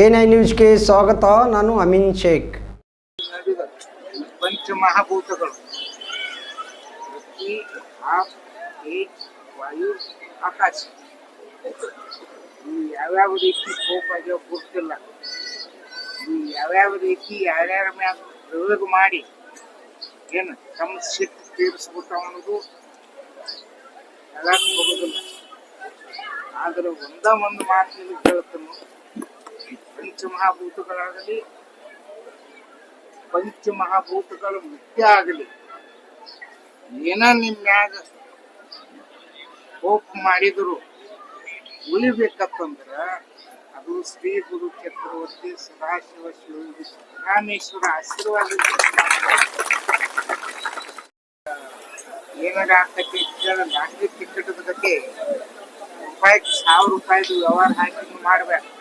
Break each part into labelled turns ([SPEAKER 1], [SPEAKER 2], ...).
[SPEAKER 1] N nine ನ್ಯೂಸ್ಗೆ ಸ್ವಾಗತ. ನಾನು ಅಮೀನ್ ಶೇಖ್.
[SPEAKER 2] ಪಂಚಮಹಾಭೂತಗಳು ವಾಯು ಆಕಾಶ. ಯಾವ್ಯಾವ ರೀತಿ ಕೋಪ ಆಗ್ಯಾವ ಗೊತ್ತಿಲ್ಲ. ಯಾವ್ಯಾವ ರೀತಿ ಯಾರ್ಯಾರ ಮ್ಯಾಗ ಪ್ರಯೋಗ ಮಾಡಿ ಏನು ತಮ್ಮ ಸಿಟ್ಟು ತೀರಿಸ್ಬಿಟ್ಟಾವ ಅನ್ನೋದು ಹೇಳಕ್ ಬರೋದಿಲ್ಲ ಆದ್ರೆ ಒಂದ ಒಂದು ಮಾತಿನಲ್ಲಿ ಕೇಳ್ತಾನು ಪಂಚಮಹಾಭೂತಗಳಾಗಲಿ ಪಂಚಮಹಾಭೂತಗಳು ಮುಖ್ಯ ಆಗಲಿ, ಏನ ನಿಮ್ಮ ಮ್ಯಾಗ ಕೋಪ ಮಾಡಿದ್ರು ಉಳಿಬೇಕತ್ತಂದ್ರ, ಅದು ಶ್ರೀ ಗುರು ಚಕ್ರವರ್ತಿ ಸದಾಶಿವ ಶಿವ ರಾಮೇಶ್ವರ ಆಶೀರ್ವಾದ ಏನಾರ ಆಕತಿ ಲಾಟ್ರಿ ಟಿಕೆಟ್ ಬಗ್ಗೆ ರೂಪಾಯಿ ಸಾವಿರ ರೂಪಾಯಿದು ವ್ಯವಹಾರ ಹಾಕಿ ಮಾಡ್ಬೇಕು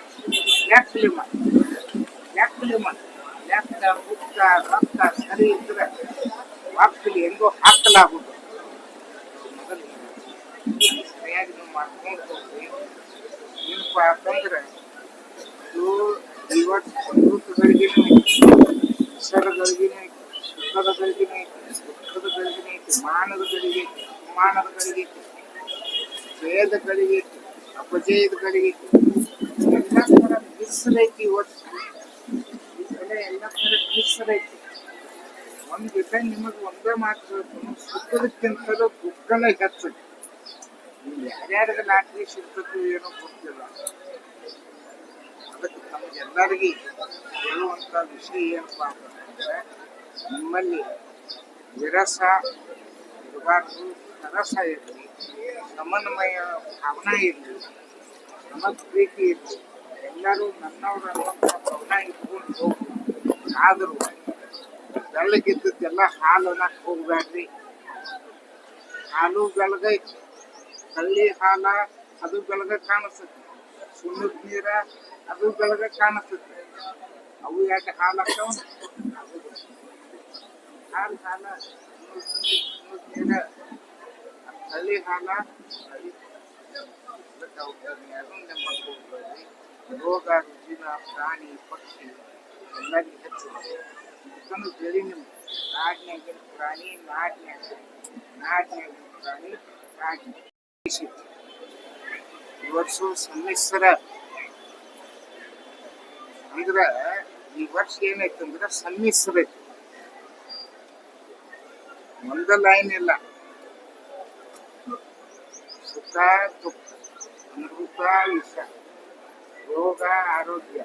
[SPEAKER 2] ಲೆಕ್ಕಲಿ ಮಾಡಿ. ಲೆಕ್ಕಲಿ ಮಾಡಿ. ಲೆಕ್ಕ ಬುಕ್ಕ ರೊಕ್ಕ ಸರಿ ಇದ್ರೆ ವಾಕ್ಲಿ ಹೆಂಗೋ ಹಾಕಲಾಗುದು ಮೊದಲು ಮಾಡ್ಕೊಂಡು ಹೋಗ್ರಿ ಏನಪ್ಪ ಅಂತಂದ್ರೆ ಇದು ಇವತ್ತು ಅಮೃತಗಳಿಗೇನು ವಿಸರಗಳಿಗೇನು ಸುಖದ ಗಳಿಗೆನೂ ಐತಿ ದುಃಖದ ಗಳಿಗೆನೂ ಐತಿ ಮಾನದ ಗಳಿಗೆ ಐತಿ ಅಪಮಾನದ ಗಳಿಗೆ ಐತಿ ಜಯದ ಗಳಿಗೆ ಅಪಜಯದ ಗಳಿಗೆ ಐತಿ ಇವತ್ತು. ಸಲ ಎಲ್ಲ ಕಡೆ ಮಿಶ್ರ ಒಂದು ಜೊತೆ ನಿಮಗೆ ಒಂದೇ ಮಾತು ಹೇಳ್ತೀನಿ. ಸುಖದಕ್ಕಿಂತಲೂ ದುಃಖನೇ ಹೆಚ್ಚು ಯಾರ್ಯಾರಿಗೆ ಲಾಟ್ರಿ ಸಿಗ್ತದೆ ಏನೋ ಗೊತ್ತಿಲ್ಲ. ಅದಕ್ಕೆ ನಮಗೆಲ್ಲರಿಗೆ ಹೇಳುವಂಥ ವಿಷಯ ಏನಪ್ಪ ಅಂತಂದ್ರೆ, ನಿಮ್ಮಲ್ಲಿ ವಿರಸ ಇರಬಾರ್ದು ಸರಸ ಇರಲಿ, ಸಮನ್ವಯ, ಭಾವನೆ ಇರಲಿ ನಮ್ಮ ಪ್ರೀತಿ ಇರಲಿ ಎಲ್ಲರೂ ನನ್ನವರು ಅನ್ನುವಂಥ ಭಾವನಾ ಇಟ್ಕೊಂಡು ಹೋಗ್ಬೇಕು ಆದರೂ ಬೆಳಗಿದ್ದದ್ದೆಲ್ಲ ಹಾಲು ಅನ್ನಕ್ಕೆ ಹೋಗ್ಬೇಡ್ರಿ ಹಾಲು ಬೆಳಗೈತಿ ಹಳ್ಳಿ ಹಾಲ ಅದು ಬೆಳಗ ಕಾಣಿಸ್ತೈತಿ ಸುಣ್ಣದ ನೀರ ಅದು ಬೆಳಗ ಕಾಣಿಸ್ತೈತಿ ಅವು ಯಾಕೆ ಹಾಲು ಹಾಕ್ತಾವ ಹಾಲು ಹಾಲ ಸುಣ್ಣದ ನೀರ ಹಳ್ಳಿ ಹಾಲ ಹಳ್ಳಿ ಅದಕ್ಕೆ ರೋಗ ರುಜಿನ ಪ್ರಾಣಿ, ಪಕ್ಷಿ ಎಲ್ಲರಿಗೂ ಹೆಚ್ಚಿದೆ ಇದನ್ನು ಬೆಳಿ ನಿಮ್ಮ ನಾಡಿನಾಗಿನ ಪ್ರಾಣಿ ನಾಡಿನಾಗ ನಾಡಿನಾಗಿನ ಪ್ರಾಣಿ ನಾಡಿ ವರ್ಷ ಸಮ್ಮಿಶ್ರ. ಅಂದ್ರ ಈ ವರ್ಷ ಏನಾಯ್ತಂದ್ರ ಸಮ್ಮಿಶ್ರ ಐತಿ. ಒಂದ ಲೈನ್ ಇಲ್ಲ. ಸುಖ ದುಃಖ, ಅಮೃತ, ವಿಷ. ರೋಗ ಆರೋಗ್ಯ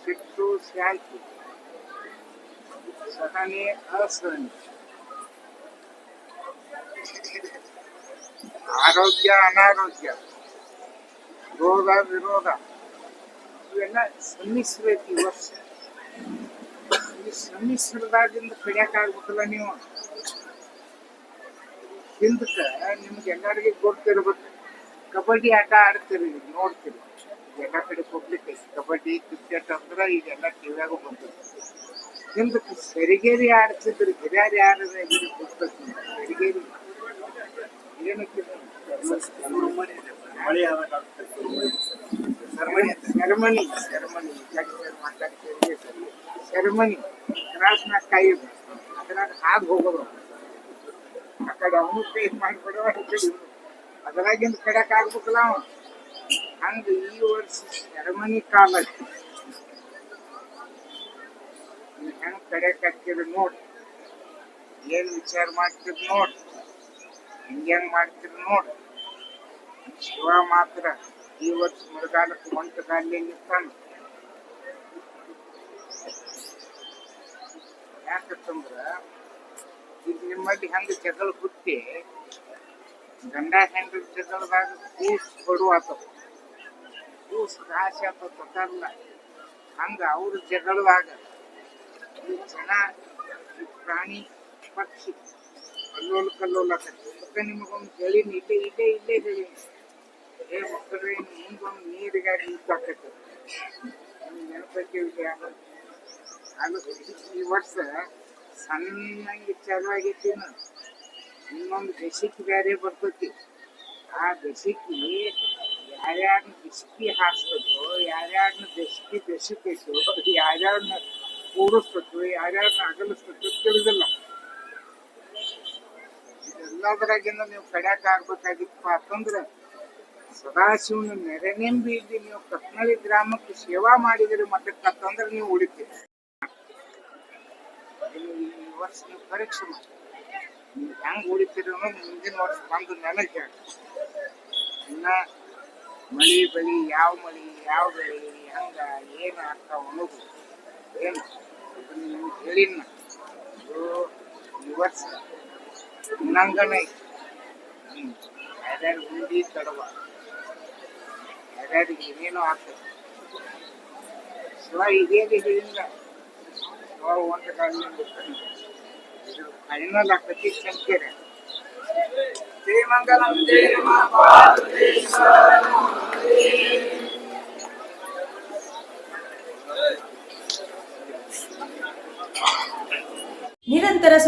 [SPEAKER 2] ಸಿಟ್ಟು ಶಾಂತಿ ಸಹನೆ ಅಸಹನೆ ಆರೋಗ್ಯ ಅನಾರೋಗ್ಯ ರೋಗ ವಿರೋಧ ಇವೆಲ್ಲ ಸಮ್ಮಿಶ್ರ ಐತಿ ಈ ವರ್ಷ ಈ ಸಮ್ಮಿಶ್ರದಾಗಿಂದ ಕಡಿಯಕ್ಕಾಗ್ಬೇಕಲ್ಲ ನೀವು ಹಿಂದಕ್ಕೆ ನಿಮ್ಗೆ ಎಲ್ಲರಿಗೆ ಗೊತ್ತಿರ್ಬೇಕು ಕಬಡ್ಡಿ ಆಟ ಆಡ್ತೀರಿ ನೋಡ್ತೀರಿ ಎಲ್ಲ ಕಡೆ ಹೋಗ್ಲಿಕ್ಕೆ ಕಬಡ್ಡಿ ಕ್ರಿಕೆಟ್ ಅಂದ್ರೆ ಈಗೆಲ್ಲ ಟಿವ್ಯಾಗ ಬಂತು. ನಿಮ್ದು ಸರಿಗೇರಿ ಆಡ್ತಿದ್ರು ಹಿರಿಯರು ಯಾರು ಸರಿಗೇರಿ. ಏನಕ್ಕೆ ಸೆರೆಮನಿ ಸೆರೆಮನಿ ಸೆರೆಮನಿ ಕ್ರಾಸ್ನ ಕಾಯೋದು ಅದ್ರಾಗ ಹಾಗೆ ಹೋಗೋದು. ಆ ಕಡೆ ಅವನು ಫೇಸ್ ಮಾಡಿಬಿಡೋ. ಅದ್ರಾಗಿಂದ ಕಡೆಕ್ ಆಗ್ಬೇಕಲ್ಲ ಅವ ಹಂಗ ಈ ವರ್ಷ ಸೆರೆಮನಿ ಕಾಲ ಹೆಂಗ್ ಹಾಕಿರಿ ನೋಡ್. ಏನ್ ವಿಚಾರ ಮಾಡ್ತೀರಿ ನೋಡಿ. ಹಿಂಗ್ಯಾಂಗ್ ಮಾಡ್ತೀರಿ ನೋಡಿ. ಶಿವ ಮಾತ್ರ ಈ ವರ್ಷ ಮೃಗಾಲಕ್ಕೆ ಒಂಟ ಗಾಲಿ ನಿಂತಾನ. ಯಾಕಂತಂದ್ರ ಇದು ನಿಮ್ಮಲ್ಲಿ ಹಂಗ ಜಗಳ ಹುಟ್ಟಿ, ಗಂಡ ಹೆಂಡ್ರ ಜಗಳದಾಗ ಕೂಸ್ ಬಡುವಾತವ ಕೂಸ್ ರಾಶಿ ಅಂತ ಕೊಟ್ಟಲ್ಲ ಹಂಗ ಅವ್ರ ಜಗಳವಾಗ ಈ ಜನ ಪ್ರಾಣಿ, ಪಕ್ಷಿ ಕಲ್ಲೋಲ್ ಕಲ್ಲೋಲ ಅದಕ್ಕೆ ನಿಮಗೊಂದು ಹೇಳಿನಿ ಇಲ್ಲೇ ಇಲ್ಲೇ ಇಲ್ಲೇ ಹೇಳಿನಿ ಏ ಮಕ್ಕಳ್ರೆ ಮುಂದೊಂದು ನೀರಿಗಾಗಿ ಯುದ್ಧ ಆಕೈತೆ ನಿಮ್ಗೆ ನೆನಪೈತಿ ಅದು ಈ ವರ್ಷ ಸಣ್ಣಂಗೆ ಚಾಲು ಆಗೈತಿ ಇನ್ನು. ಇನ್ನೊಂದು ಬೆಸಿಕ್ ಬೇರೆ ಬರ್ತೈತಿ. ಆ ಬೆಸಿಕ್ ಯಾರ್ಯಾರನ್ನ ಬಿಸ್ಕಿ ಹಾಸ್ಬೇಕು ಯಾರ್ಯಾರನ್ನ ಬೆಸ್ಕಿ ಬೆಸಿಬೇಕು ಯಾರ್ಯಾರನ್ನ ಕೂಡಿಸ್ಬೇಕು ಯಾರ್ಯಾರನ್ನ ಅಗಲಿಸ್ಬೇಕು ತಿಳಿದಿಲ್ಲ. ಇದೆಲ್ಲದರಾಗಿಂದ ನೀವು ಕಡ್ಯಾಕ ಆಗ್ಬೇಕಾಗಿತ್ತಪ್ಪ ಅಂತಂದ್ರೆ, ಸದಾಶಿವನ ನೆರೆನೆಂಬಿ ಇಲ್ಲಿ ನೀವು ಕತ್ನಳ್ಳಿ ಗ್ರಾಮಕ್ಕೆ ಸೇವಾ ಮಾಡಿದರೆ ಮತ್ತೆ ಕತ್ತಂದ್ರೆ ನೀವು ಉಳಿತೀರಿ. ಈ ವರ್ಷ ನೀವು ಪರೀಕ್ಷೆ ಮಾಡಿ. ನೀವು ಹೆಂಗ್ ಉಳಿತೀರಿ ಅನ್ನೋದು ಮುಂದಿನ ವರ್ಷ ಬಂದು ನನಗೆ ಹೇಳಿ ಇನ್ನ ಮಳಿ ಬೆಳಿ ಯಾವ ಮಳಿ ಯಾವ ಬೆಳಿ ಹೆಂಗ ಏನು ಆಗ್ತಾವ ಅನ್ನೋದು ಏನು ಅದನ್ನ ನಿಮ್ಗೆ ಹೇಳಿನ ಇದು ಈ ವರ್ಷ ನಂಗನ ಹ್ಮ್ ಯಾರ್ಯಾರು ಉಂಡಿ ತಡವ ಯಾರ್ಯಾರಿಗೆ ಏನೇನೋ ಆಗ್ತದೆ ಶಿವ ಇದೇನು ಹೇಳಿಲ್ಲ ಶಿವ ಒಂದು ಕಾಲಿನಿಂದ ಇದು ಫೈನಲ್ ಆಕತಿ ಸಂಖ್ಯೆ ಜೈ ಮಂಗಲಂ